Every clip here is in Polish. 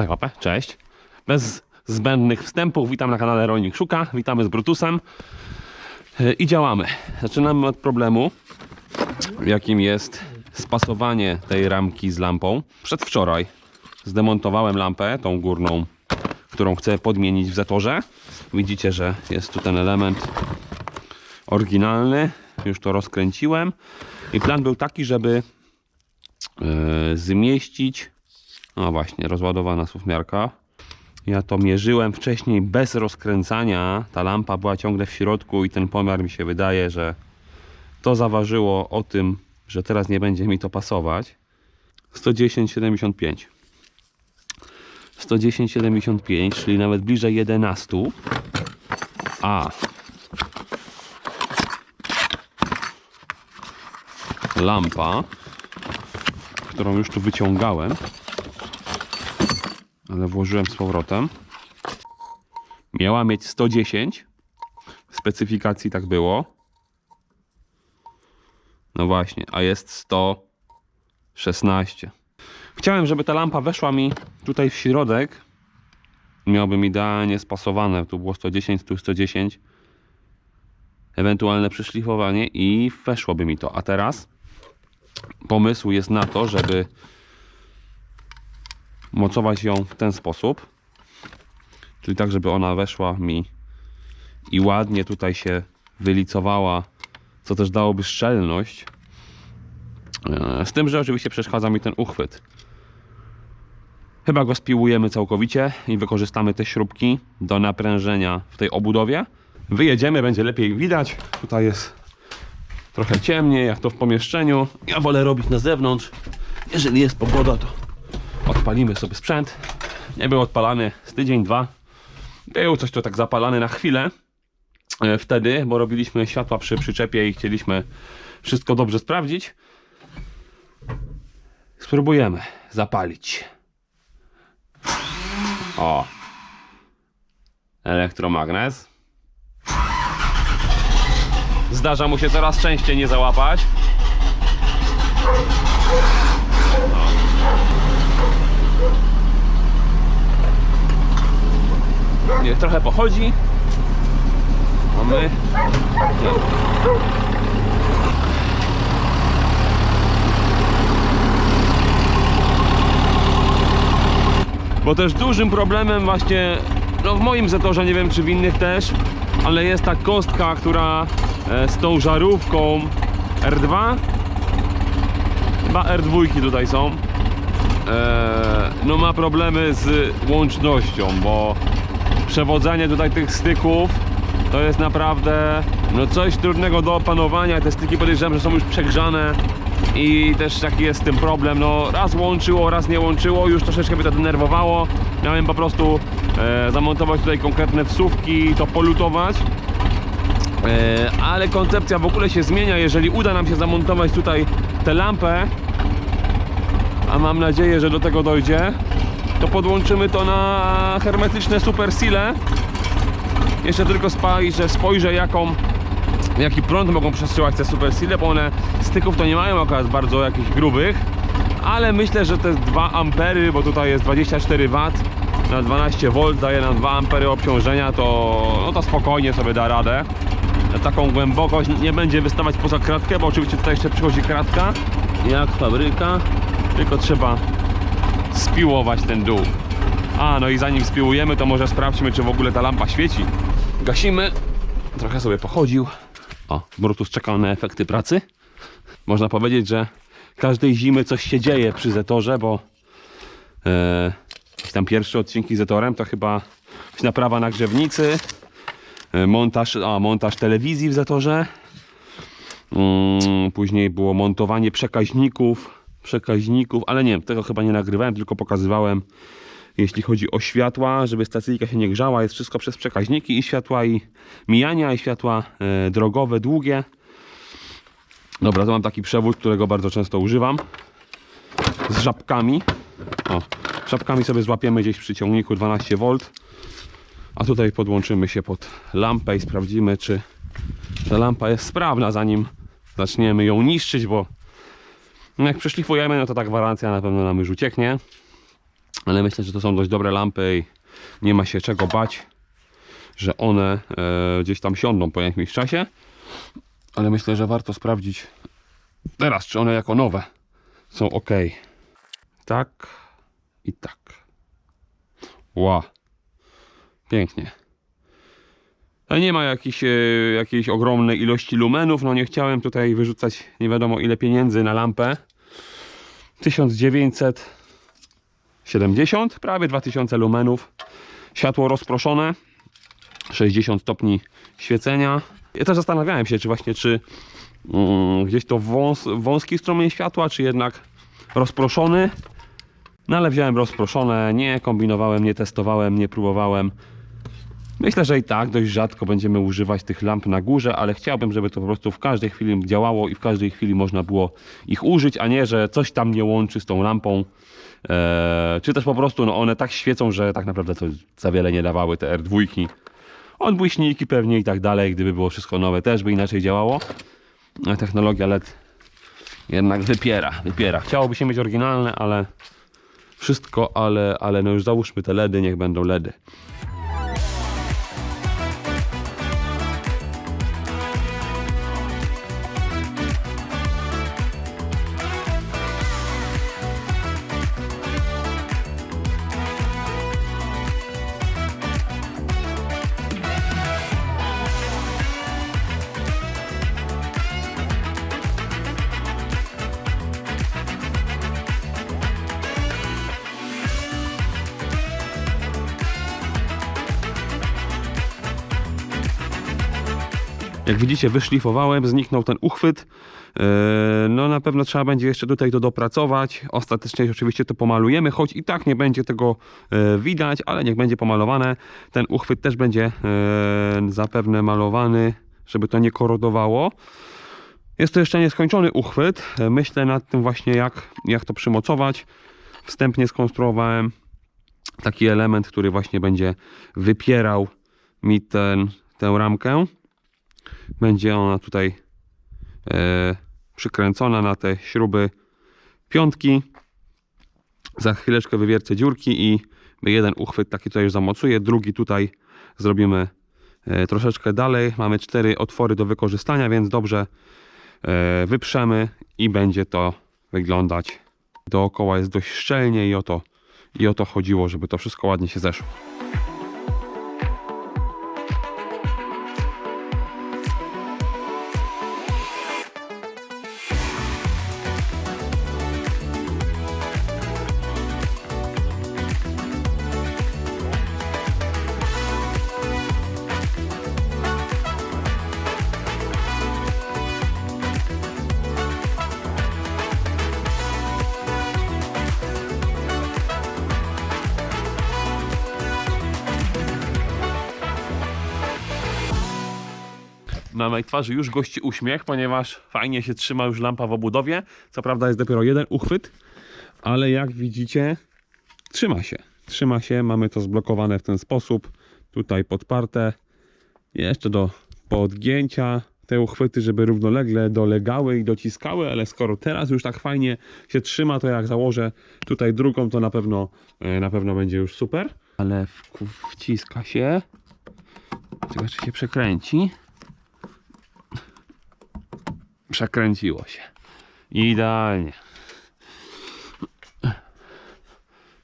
Daj łapę, cześć. Bez zbędnych wstępów, witam na kanale Rolnik Szuka, witamy z Brutusem i działamy. Zaczynamy od problemu, jakim jest spasowanie tej ramki z lampą. Przedwczoraj zdemontowałem lampę, tą górną, którą chcę podmienić w zatorze. Widzicie, że jest tu ten element oryginalny, już to rozkręciłem i plan był taki, żeby yy, zmieścić no właśnie, rozładowana słówmiarka. Ja to mierzyłem wcześniej bez rozkręcania. Ta lampa była ciągle w środku i ten pomiar mi się wydaje, że to zaważyło o tym, że teraz nie będzie mi to pasować. 110,75. 110,75, czyli nawet bliżej 11. A lampa, którą już tu wyciągałem, ale włożyłem z powrotem. Miała mieć 110. W specyfikacji tak było. No właśnie, a jest 116. Chciałem, żeby ta lampa weszła mi tutaj w środek. Miałbym idealnie spasowane. Tu było 110, tu 110. Ewentualne przyszlifowanie i weszłoby mi to. A teraz pomysł jest na to, żeby mocować ją w ten sposób. Czyli tak, żeby ona weszła mi i ładnie tutaj się wylicowała, co też dałoby szczelność. E, Z tym, że oczywiście przeszkadza mi ten uchwyt. Chyba go spiłujemy całkowicie i wykorzystamy te śrubki do naprężenia w tej obudowie. Wyjedziemy, będzie lepiej widać. Tutaj jest trochę ciemniej, jak to w pomieszczeniu. Ja wolę robić na zewnątrz. Jeżeli jest pogoda, to odpalimy sobie sprzęt. Nie był odpalany z tydzień, dwa. Był coś to tak zapalany na chwilę. e, Wtedy, bo robiliśmy światła przy przyczepie i chcieliśmy wszystko dobrze sprawdzić. Spróbujemy zapalić. O. Elektromagnes. Zdarza mu się coraz częściej nie załapać. Niech trochę pochodzi. A my. Bo też dużym problemem właśnie, no w moim zetorze, nie wiem czy w innych też, ale jest ta kostka, która e, z tą żarówką R2, chyba R2 tutaj są, e, no ma problemy z łącznością, bo przewodzenie tutaj tych styków to jest naprawdę no coś trudnego do opanowania. Te styki podejrzewam, że są już przegrzane i też taki jest z tym problem. No raz łączyło, raz nie łączyło, już troszeczkę mnie to denerwowało. Miałem po prostu e, zamontować tutaj konkretne wsówki, to polutować. E, ale koncepcja w ogóle się zmienia, jeżeli uda nam się zamontować tutaj tę lampę, a mam nadzieję, że do tego dojdzie, to podłączymy to na hermetyczne super sile. Jeszcze tylko spojrzę, spojrzę jaką, jaki prąd mogą przesyłać te super sile, bo one styków to nie mają akurat bardzo jakichś grubych, ale myślę, że te 2 ampery, bo tutaj jest 24 W na 12 V daje nam 2 ampery obciążenia, to, no to spokojnie sobie da radę. Na taką głębokość nie będzie wystawać poza kratkę, bo oczywiście tutaj jeszcze przychodzi kratka, jak fabryka, tylko trzeba spiłować ten dół. A, no i zanim spiłujemy, to może sprawdźmy, czy w ogóle ta lampa świeci. Gasimy. Trochę sobie pochodził. O, Brutus czekał na efekty pracy. Można powiedzieć, że każdej zimy coś się dzieje przy Zetorze, bo e, tam pierwsze odcinki Zetorem to chyba naprawa nagrzewnicy, e, montaż, a, montaż telewizji w Zetorze. Mm, później było montowanie przekaźników, przekaźników, ale nie, tego chyba nie nagrywałem, tylko pokazywałem jeśli chodzi o światła, żeby stacyjka się nie grzała, jest wszystko przez przekaźniki i światła i mijania i światła e, drogowe, długie. Dobra, to mam taki przewód, którego bardzo często używam z żabkami. O, żabkami sobie złapiemy gdzieś przy ciągniku 12V. A tutaj podłączymy się pod lampę i sprawdzimy, czy ta lampa jest sprawna, zanim zaczniemy ją niszczyć, bo jak przeszlifujemy, no to ta gwarancja na pewno nam już ucieknie. Ale myślę, że to są dość dobre lampy i nie ma się czego bać, że one e, gdzieś tam siądą po jakimś czasie. Ale myślę, że warto sprawdzić teraz, czy one jako nowe są ok. Tak i tak. Ła. Pięknie. Ale nie ma jakiejś, e, jakiejś ogromnej ilości lumenów. No nie chciałem tutaj wyrzucać nie wiadomo ile pieniędzy na lampę. 1970, prawie 2000 lumenów. Światło rozproszone. 60 stopni świecenia. Ja też zastanawiałem się, czy właśnie, czy mm, gdzieś to wąs, wąski strumień światła, czy jednak rozproszony. No ale wziąłem rozproszone, nie kombinowałem, nie testowałem, nie próbowałem. Myślę, że i tak dość rzadko będziemy używać tych lamp na górze, ale chciałbym, żeby to po prostu w każdej chwili działało i w każdej chwili można było ich użyć, a nie, że coś tam nie łączy z tą lampą. Eee, czy też po prostu no, one tak świecą, że tak naprawdę to za wiele nie dawały te R2. Odbłyśniki pewnie i tak dalej, gdyby było wszystko nowe też by inaczej działało. Technologia LED jednak wypiera, wypiera. Chciałoby się mieć oryginalne, ale wszystko, ale, ale no już załóżmy te LEDy, niech będą LEDy. Jak widzicie, wyszlifowałem, zniknął ten uchwyt. Yy, No na pewno trzeba będzie jeszcze tutaj to dopracować. Ostatecznie oczywiście to pomalujemy, choć i tak nie będzie tego yy, widać, ale niech będzie pomalowane. Ten uchwyt też będzie yy, zapewne malowany, żeby to nie korodowało. Jest to jeszcze nieskończony uchwyt. Myślę nad tym właśnie jak, jak to przymocować. Wstępnie skonstruowałem taki element, który właśnie będzie wypierał mi ten, tę ramkę będzie ona tutaj e, przykręcona na te śruby piątki. Za chwileczkę wywiercę dziurki i jeden uchwyt taki tutaj już zamocuję, drugi tutaj zrobimy e, troszeczkę dalej. Mamy cztery otwory do wykorzystania, więc dobrze e, wyprzemy i będzie to wyglądać. Dookoła jest dość szczelnie i o to, i o to chodziło, żeby to wszystko ładnie się zeszło. Na mojej twarzy już gości uśmiech, ponieważ fajnie się trzyma już lampa w obudowie. Co prawda jest dopiero jeden uchwyt, ale jak widzicie, trzyma się. Trzyma się, mamy to zblokowane w ten sposób. Tutaj podparte. Jeszcze do podgięcia te uchwyty, żeby równolegle dolegały i dociskały, ale skoro teraz już tak fajnie się trzyma, to jak założę tutaj drugą, to na pewno, e, na pewno będzie już super. Ale wciska się. Ciekawe, czy się przekręci. Przekręciło się. Idealnie.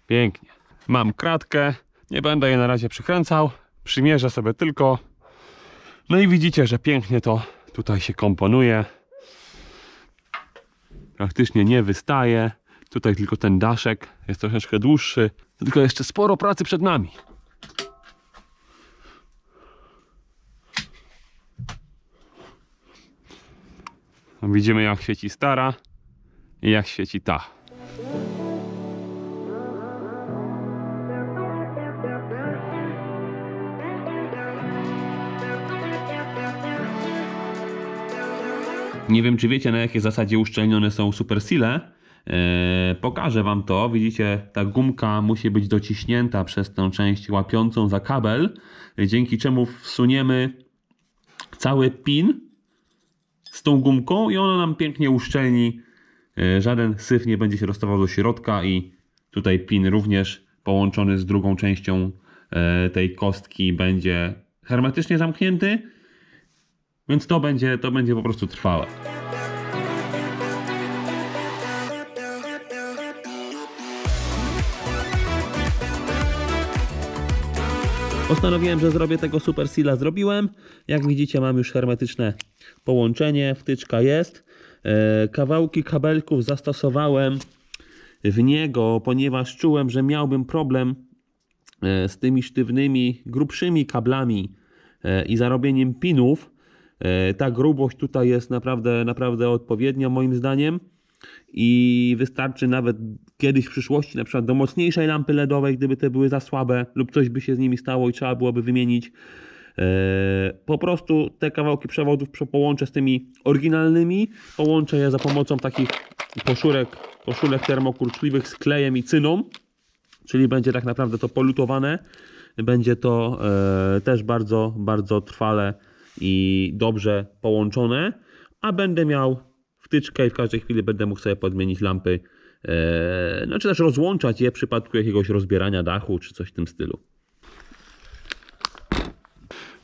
Pięknie. Mam kratkę. Nie będę jej na razie przykręcał. Przymierzę sobie tylko. No i widzicie, że pięknie to tutaj się komponuje. Praktycznie nie wystaje. Tutaj tylko ten daszek jest troszeczkę dłuższy. Tylko jeszcze sporo pracy przed nami. Widzimy jak świeci stara i jak świeci ta. Nie wiem, czy wiecie, na jakiej zasadzie uszczelnione są supersile. Eee, pokażę Wam to. Widzicie, ta gumka musi być dociśnięta przez tę część łapiącą za kabel, dzięki czemu wsuniemy cały pin z tą gumką i ona nam pięknie uszczelni. E, Żaden syf nie będzie się rozstawał do środka i tutaj pin również połączony z drugą częścią e, tej kostki będzie hermetycznie zamknięty, więc to będzie, to będzie po prostu trwałe. Postanowiłem, że zrobię tego Super Seala. Zrobiłem. Jak widzicie, mam już hermetyczne połączenie. Wtyczka jest. E, kawałki kabelków zastosowałem w niego, ponieważ czułem, że miałbym problem e, z tymi sztywnymi, grubszymi kablami e, i zarobieniem pinów. Ta grubość tutaj jest naprawdę, naprawdę odpowiednia moim zdaniem i wystarczy nawet kiedyś w przyszłości, na przykład do mocniejszej lampy LEDowej, gdyby te były za słabe lub coś by się z nimi stało i trzeba byłoby wymienić. E, Po prostu te kawałki przewodów prze- połączę z tymi oryginalnymi. Połączę je za pomocą takich koszulek, koszulek termokurczliwych z klejem i cyną, czyli będzie tak naprawdę to polutowane. Będzie to e, też bardzo, bardzo trwale i dobrze połączone, a będę miał wtyczkę i w każdej chwili będę mógł sobie podmienić lampy, no czy też rozłączać je w przypadku jakiegoś rozbierania dachu czy coś w tym stylu.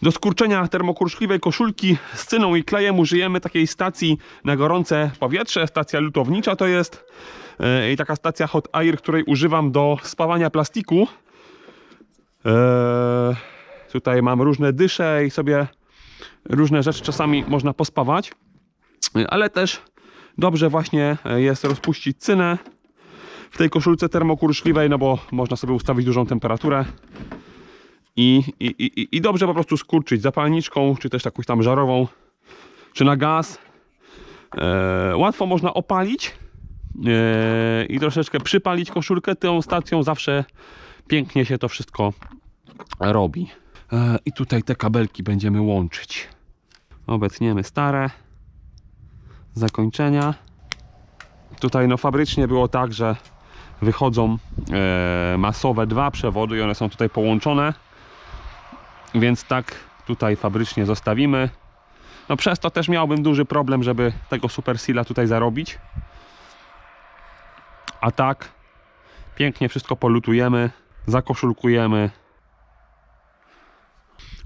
Do skurczenia termokurczliwej koszulki z cyną i klejem użyjemy takiej stacji na gorące powietrze. Stacja lutownicza to jest e, i taka stacja hot air, której używam do spawania plastiku. E, tutaj mam różne dysze i sobie różne rzeczy czasami można pospawać, E, ale też dobrze właśnie e, jest rozpuścić cynę w tej koszulce termokurczliwej, no bo można sobie ustawić dużą temperaturę i, i, i, i dobrze po prostu skurczyć zapalniczką, czy też jakąś tam żarową, czy na gaz. E, łatwo można opalić e, i troszeczkę przypalić koszulkę. Tą stacją zawsze pięknie się to wszystko robi. E, I tutaj te kabelki będziemy łączyć. Obetniemy stare zakończenia. Tutaj no fabrycznie było tak, że wychodzą e, masowe dwa przewody i one są tutaj połączone. Więc tak tutaj fabrycznie zostawimy. No przez to też miałbym duży problem, żeby tego Super Seala tutaj zarobić. A tak pięknie wszystko polutujemy, zakoszulkujemy.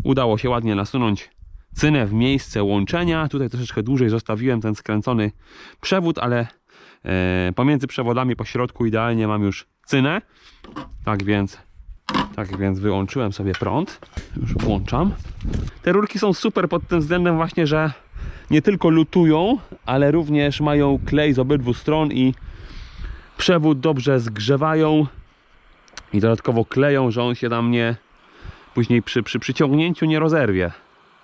Udało się ładnie nasunąć cynę w miejsce łączenia. Tutaj troszeczkę dłużej zostawiłem ten skręcony przewód, ale e, pomiędzy przewodami po środku idealnie mam już cynę. Tak więc tak więc wyłączyłem sobie prąd. Już włączam. Te rurki są super pod tym względem właśnie, że nie tylko lutują, ale również mają klej z obydwu stron i przewód dobrze zgrzewają i dodatkowo kleją, że on się tam nie później przy, przy przyciągnięciu nie rozerwie.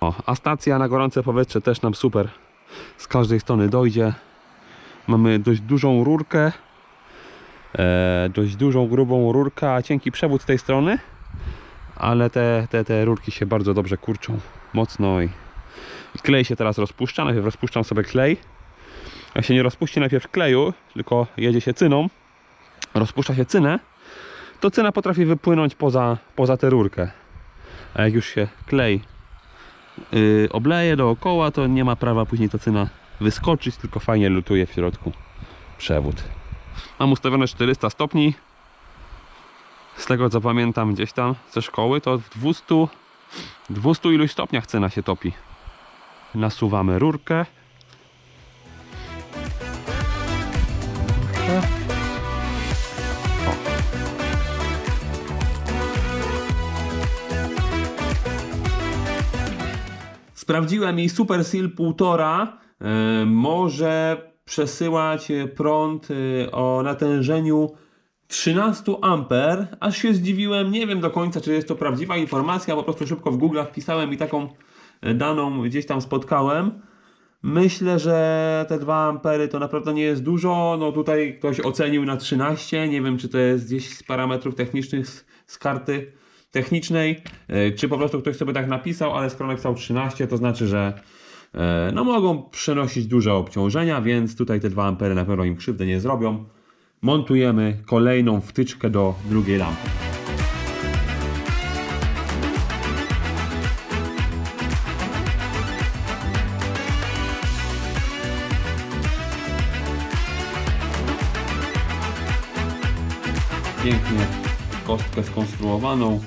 O, a stacja na gorące powietrze też nam super. Z każdej strony dojdzie. Mamy dość dużą rurkę, e, dość dużą, grubą rurkę, a cienki przewód z tej strony, ale te, te, te rurki się bardzo dobrze kurczą, mocno i, i klej się teraz rozpuszcza. Najpierw rozpuszczam sobie klej, a się nie rozpuści najpierw kleju, tylko jedzie się cyną, rozpuszcza się cynę, to cyna potrafi wypłynąć poza, poza tę rurkę. A jak już się klej yy, obleje dookoła, to nie ma prawa później ta cyna wyskoczyć, tylko fajnie lutuje w środku przewód. Mam ustawione 400 stopni. Z tego co pamiętam gdzieś tam ze szkoły, to w 200, 200 iluś stopniach cena się topi. Nasuwamy rurkę. Sprawdziłem i Super Seal 1,5 e, może przesyłać e, prąd e, o natężeniu 13 amper. Aż się zdziwiłem, nie wiem do końca, czy jest to prawdziwa informacja, po prostu szybko w Google wpisałem i taką daną gdzieś tam spotkałem. Myślę, że te 2 ampery to naprawdę nie jest dużo. No tutaj ktoś ocenił na 13. Nie wiem, czy to jest gdzieś z parametrów technicznych z, z karty technicznej, e, czy po prostu ktoś sobie tak napisał, ale skoro napisał 13, to znaczy, że e, no mogą przenosić duże obciążenia, więc tutaj te 2 ampery na pewno im krzywdę nie zrobią. Montujemy kolejną wtyczkę do drugiej lampy. Pięknie kostkę skonstruowaną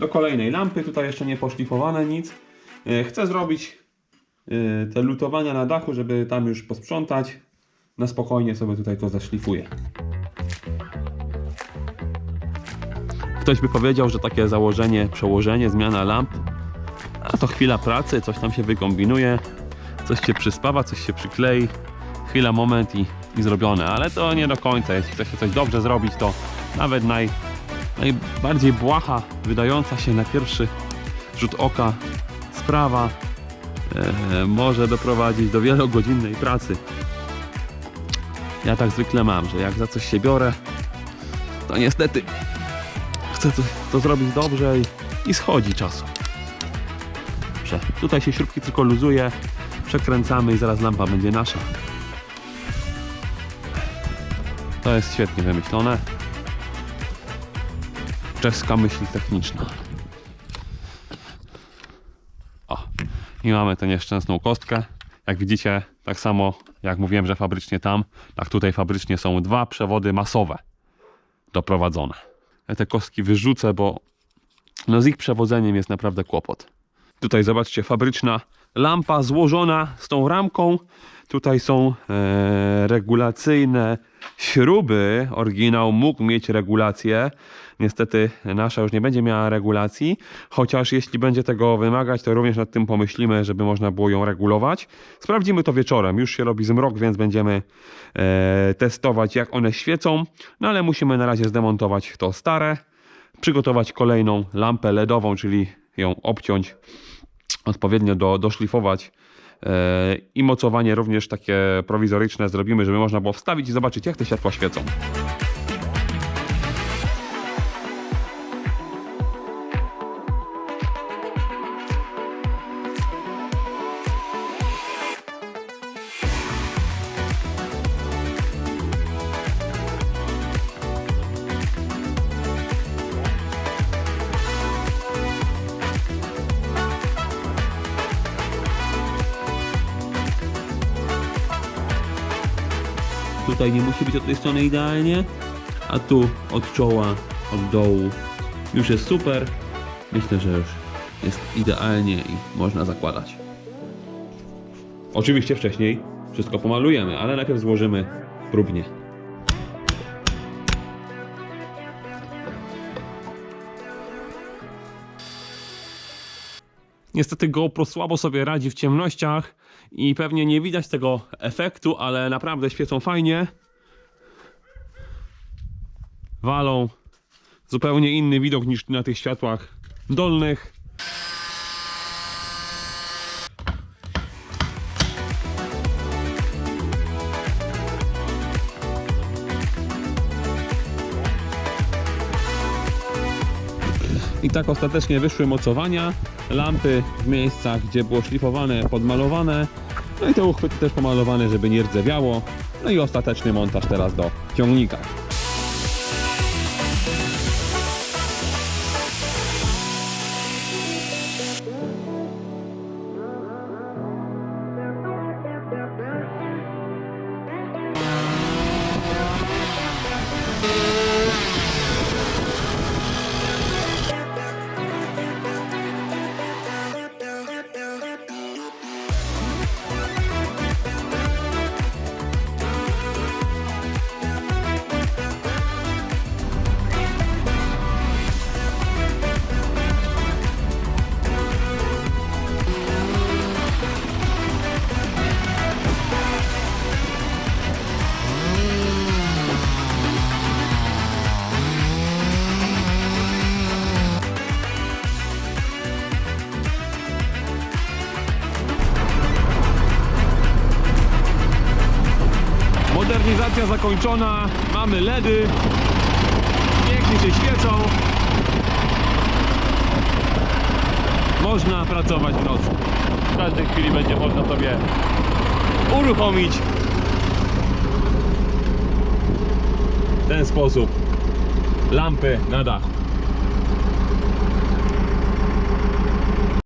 do kolejnej lampy. Tutaj jeszcze nie poszlifowane nic. E, Chcę zrobić e, te lutowania na dachu, żeby tam już posprzątać. Na spokojnie sobie tutaj to zaszlifuję. Ktoś by powiedział, że takie założenie, przełożenie, zmiana lamp, a to chwila pracy, coś tam się wykombinuje, coś się przyspawa, coś się przyklei, chwila, moment i, i zrobione, ale to nie do końca. Jeśli chce się coś dobrze zrobić, to nawet naj, najbardziej błaha, wydająca się na pierwszy rzut oka sprawa e, może doprowadzić do wielogodzinnej pracy. Ja tak zwykle mam, że jak za coś się biorę, to niestety chcę to, to zrobić dobrze i, i schodzi czasu. Dobrze, tutaj się śrubki tylko luzuje, przekręcamy i zaraz lampa będzie nasza. To jest świetnie wymyślone. Czeska myśl techniczna. O, i mamy tę nieszczęsną kostkę. Jak widzicie, tak samo jak mówiłem, że fabrycznie tam, tak tutaj fabrycznie są dwa przewody masowe doprowadzone. Ja te kostki wyrzucę, bo no z ich przewodzeniem jest naprawdę kłopot. Tutaj zobaczcie, fabryczna lampa złożona z tą ramką. Tutaj są e, regulacyjne śruby. Oryginał mógł mieć regulację. Niestety nasza już nie będzie miała regulacji. Chociaż jeśli będzie tego wymagać, to również nad tym pomyślimy, żeby można było ją regulować. Sprawdzimy to wieczorem. Już się robi zmrok, więc będziemy e, testować, jak one świecą. No ale musimy na razie zdemontować to stare przygotować kolejną lampę LEDową, czyli ją obciąć, odpowiednio do, doszlifować e, i mocowanie również takie prowizoryczne zrobimy, żeby można było wstawić i zobaczyć jak te światła świecą. Tutaj nie musi być od tej strony idealnie, a tu od czoła, od dołu już jest super. Myślę, że już jest idealnie i można zakładać. Oczywiście wcześniej wszystko pomalujemy, ale najpierw złożymy próbnie. Niestety GoPro słabo sobie radzi w ciemnościach i pewnie nie widać tego efektu, ale naprawdę świecą fajnie. Walą. Zupełnie inny widok niż na tych światłach dolnych. I tak ostatecznie wyszły mocowania, lampy w miejscach, gdzie było szlifowane, podmalowane. No i te uchwyty też pomalowane, żeby nie rdzewiało. No i ostateczny montaż teraz do ciągnika. Zakończona, mamy LEDy, pięknie się świecą. Można pracować w nocy. W każdej chwili będzie można sobie uruchomić w ten sposób lampy na dachu.